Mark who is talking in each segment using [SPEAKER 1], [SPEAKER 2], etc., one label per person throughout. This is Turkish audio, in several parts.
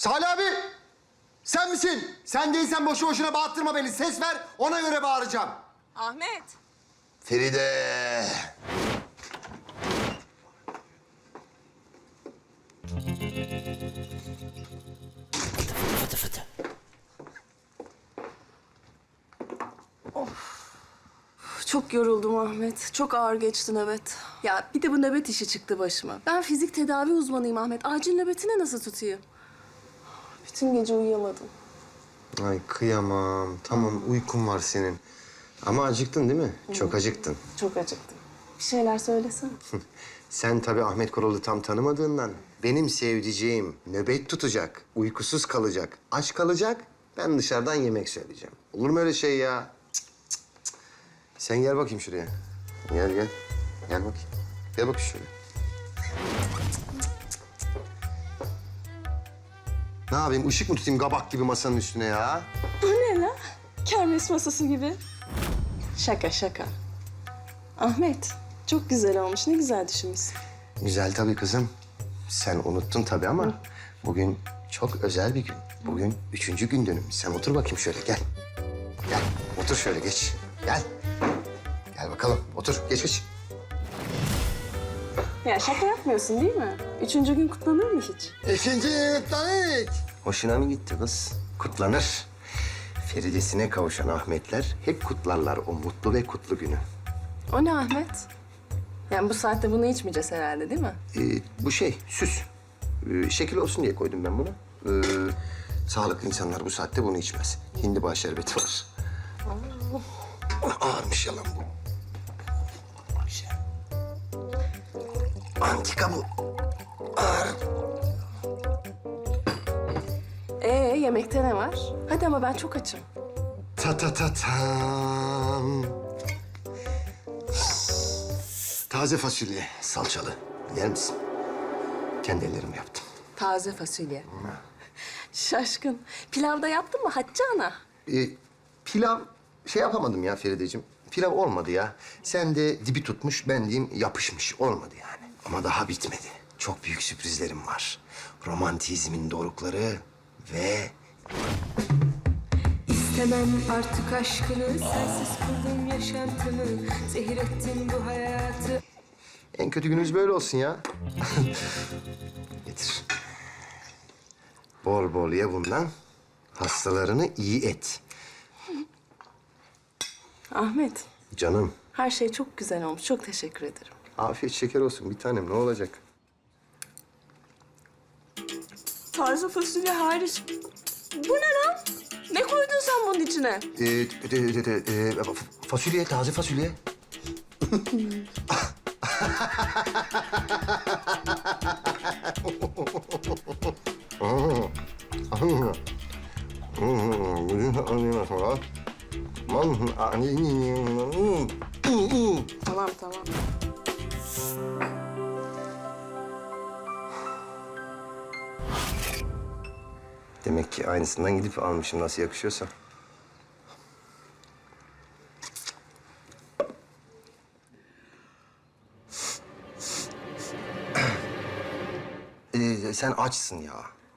[SPEAKER 1] Salih abi! Sen misin? Sen değilsen boşu boşuna bağırttırma beni. Ses ver, ona göre bağıracağım.
[SPEAKER 2] Ahmet.
[SPEAKER 1] Feride!
[SPEAKER 2] Çok yoruldum Ahmet. Çok ağır geçti nöbet. Ya bir de bu nöbet işi çıktı başıma. Ben fizik tedavi uzmanıyım Ahmet. Acil nöbetini nasıl tutayım? Bütün gece uyuyamadım.
[SPEAKER 1] Ay kıyamam. Tamam uykum var senin. Ama acıktın değil mi? Çok acıktın.
[SPEAKER 2] Çok acıktım. Bir şeyler söylesene.
[SPEAKER 1] Sen tabii Ahmet Koral'ı tam tanımadığından benim sevdiceğim nöbet tutacak, uykusuz kalacak, aç kalacak. Ben dışarıdan yemek söyleyeceğim. Olur mu öyle şey ya? Cık, cık, cık. Sen gel bakayım şuraya. Gel gel. Gel bakayım. Gel bakayım şöyle. Ne yapayım? Işık mı tutayım kabak gibi masanın üstüne ya?
[SPEAKER 2] Bu ne lan? Kermes masası gibi. Şaka şaka. Ahmet, çok güzel olmuş. Ne güzel düşünmüşsün.
[SPEAKER 1] Güzel tabii kızım. Sen unuttun tabii ama bugün çok özel bir gün. Bugün üçüncü gün dönüm. Sen otur bakayım şöyle gel. Gel otur şöyle geç. Gel. Gel bakalım otur geç geç.
[SPEAKER 2] Ya şaka yapmıyorsun değil mi? Üçüncü gün kutlanır mı hiç?
[SPEAKER 1] İkinci tanik. Hoşuna mı gitti kız? Kutlanır. Feridesine kavuşan Ahmetler hep kutlarlar o mutlu ve kutlu günü.
[SPEAKER 2] O ne Ahmet? Yani bu saatte bunu içmeyeceğiz herhalde değil mi?
[SPEAKER 1] Ee, bu şey süs. Ee, şekil olsun diye koydum ben bunu. Ee, sağlıklı insanlar bu saatte bunu içmez. Hindiba şerbeti var. Ağırmış yalan bu. Antika bu.
[SPEAKER 2] Ee yemekte ne var? Hadi ama ben çok açım.
[SPEAKER 1] Ta ta ta tam. Taze fasulye salçalı. Yer misin? Kendi ellerimle yaptım.
[SPEAKER 2] Taze fasulye. Şaşkın. Pilavda yaptın mı Hatice ana?
[SPEAKER 1] Ee, pilav şey yapamadım ya Ferideciğim. Pilav olmadı ya. Sen de dibi tutmuş, ben diyeyim yapışmış. Olmadı yani. Ama daha bitmedi. Çok büyük sürprizlerim var. Romantizmin dorukları ve
[SPEAKER 3] İstemem artık aşkını, sensiz kıldım yaşantımı, zehir ettin bu hayatı.
[SPEAKER 1] en kötü günümüz böyle olsun ya. Getir. Bol bol ye bundan. Hastalarını iyi et.
[SPEAKER 2] Ahmet,
[SPEAKER 1] Canım,
[SPEAKER 2] her şey çok güzel olmuş. Çok teşekkür ederim.
[SPEAKER 1] Afiyet şeker olsun bir tanem. Ne olacak?
[SPEAKER 2] Taze fasulye hariç. Bu ne lan? Ne koydun sen bunun içine?
[SPEAKER 1] Ee, de, de, fa- fasulye, taze fasulye.
[SPEAKER 2] Tamam tamam.
[SPEAKER 1] Demek ki aynısından gidip almışım nasıl yakışıyorsa. Ee, sen açsın ya.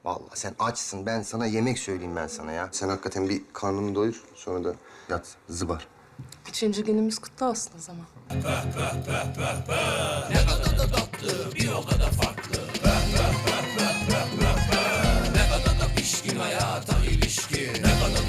[SPEAKER 1] Vallahi sen açsın. Ben sana yemek söyleyeyim ben sana ya. Sen hakikaten bir karnını doyur. Sonra da yat zıbar.
[SPEAKER 2] Üçüncü günümüz kutlu olsun o zaman.